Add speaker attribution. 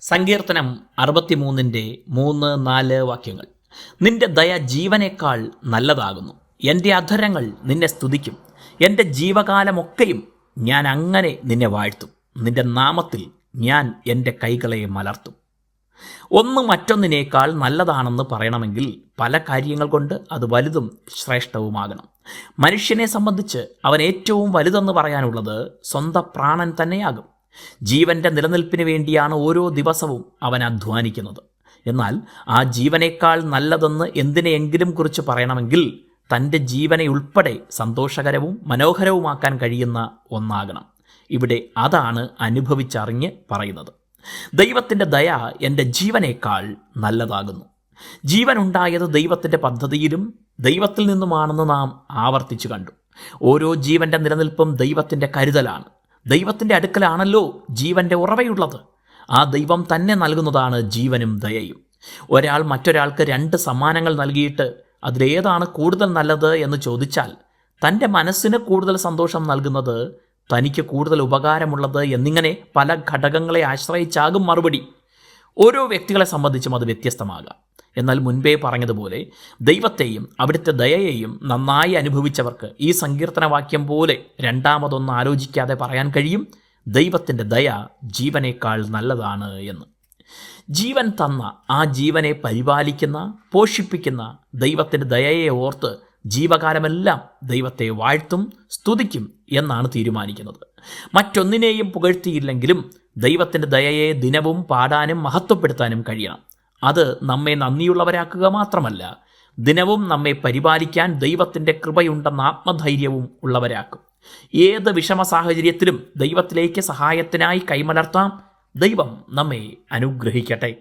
Speaker 1: സങ്കീർത്തനം അറുപത്തിമൂന്നിന്റെ മൂന്ന് നാല് വാക്യങ്ങൾ. നിന്റെ ദയ ജീവനേക്കാൾ നല്ലതാകുന്നു. എന്റെ അധരങ്ങൾ നിന്നെ സ്തുതിക്കും. എന്റെ ജീവകാലമൊക്കെയും ഞാൻ അങ്ങനെ നിന്നെ വാഴ്ത്തും. നിന്റെ നാമത്തിൽ ഞാൻ എന്റെ കൈകളെ മലർത്തും. ഒന്ന് മറ്റൊന്നിനേക്കാൾ നല്ലതാണെന്ന് പറയണമെങ്കിൽ പല കാര്യങ്ങൾ കൊണ്ട് അത് വലുതും ശ്രേഷ്ഠവുമാകണം. മനുഷ്യനെ സംബന്ധിച്ച് അവൻ ഏറ്റവും വലുതെന്ന് പറയാനുള്ളത് സ്വന്തം പ്രാണൻ തന്നെയാകും. ജീവന്റെ നിലനിൽപ്പിന് വേണ്ടിയാണ് ഓരോ ദിവസവും അവൻ അധ്വാനിക്കുന്നത്. എന്നാൽ ആ ജീവനേക്കാൾ നല്ലതെന്ന് എന്തിനെയെങ്കിലും കുറിച്ച് പറയണമെങ്കിൽ തന്റെ ജീവനെ ഉൾപ്പെടെ സന്തോഷകരവും മനോഹരവുമാക്കാൻ കഴിയുന്ന ഒന്നാകണം. ഇവിടെ അതാണ് അനുഭവിച്ചറിഞ്ഞ് പറയുന്നത്. ദൈവത്തിന്റെ ദയ എന്റെ ജീവനേക്കാൾ നല്ലതാകുന്നു. ജീവനുണ്ടായത് ദൈവത്തിന്റെ പദ്ധതിയിലും ദൈവത്തിൽ നിന്നുമാണെന്ന് നാം ആവർത്തിച്ചു കണ്ടു. ഓരോ ജീവന്റെ നിലനിൽപ്പും ദൈവത്തിന്റെ കരുതലാണ്. ദൈവത്തിന്റെ അടുക്കലാണല്ലോ ജീവന്റെ ഉറവയുള്ളത്. ആ ദൈവം തന്നെ നൽകുന്നതാണ് ജീവനും ദയയും. ഒരാൾ മറ്റൊരാൾക്ക് രണ്ട് സമ്മാനങ്ങൾ നൽകിയിട്ട് അതിലേതാണ് കൂടുതൽ നല്ലത് എന്ന് ചോദിച്ചാൽ തന്റെ മനസ്സിന് കൂടുതൽ സന്തോഷം നൽകുന്നത് തനിക്ക് കൂടുതൽ ഉപകാരമുള്ളത് എന്നിങ്ങനെ പല ഘടകങ്ങളെ ആശ്രയിച്ചാകും മറുപടി. ഓരോ വ്യക്തികളെ സംബന്ധിച്ചും അത് വ്യത്യസ്തമാകാം. എന്നാൽ മുൻപേ പറഞ്ഞതുപോലെ ദൈവത്തെയും അവിടുത്തെ ദയയെയും നന്നായി അനുഭവിച്ചവർക്ക് ഈ സങ്കീർത്തനവാക്യം പോലെ രണ്ടാമതൊന്നും ആലോചിക്കാതെ പറയാൻ കഴിയും. ദൈവത്തിന്റെ ദയ ജീവനേക്കാൾ നല്ലതാണ് എന്ന്. ജീവൻ തന്ന ആ ജീവനെ പരിപാലിക്കുന്ന പോഷിപ്പിക്കുന്ന ദൈവത്തിന്റെ ദയയെ ഓർത്ത് ജീവകാലമെല്ലാം ദൈവത്തെ വാഴ്ത്തും സ്തുതിക്കും എന്നാണ് തീരുമാനിക്കുന്നത്. മറ്റൊന്നിനെയും പുകഴ്ത്തിയില്ലെങ്കിലും ദൈവത്തിന്റെ ദയയെ ദിനവും പാടാനും മഹത്വപ്പെടുത്താനും കഴിയണം. അത് നമ്മെ നന്ദിയുള്ളവരാക്കുക മാത്രമല്ല ദിനവും നമ്മെ പരിപാലിക്കാൻ ദൈവത്തിന്റെ കൃപയുണ്ടെന്ന ആത്മധൈര്യവും ഉള്ളവരാക്കും. ഏത് വിഷമ സാഹചര്യത്തിലും ദൈവത്തിലേക്ക് സഹായത്തിനായി കൈമലർത്താം. ദൈവം നമ്മെ അനുഗ്രഹിക്കട്ടെ.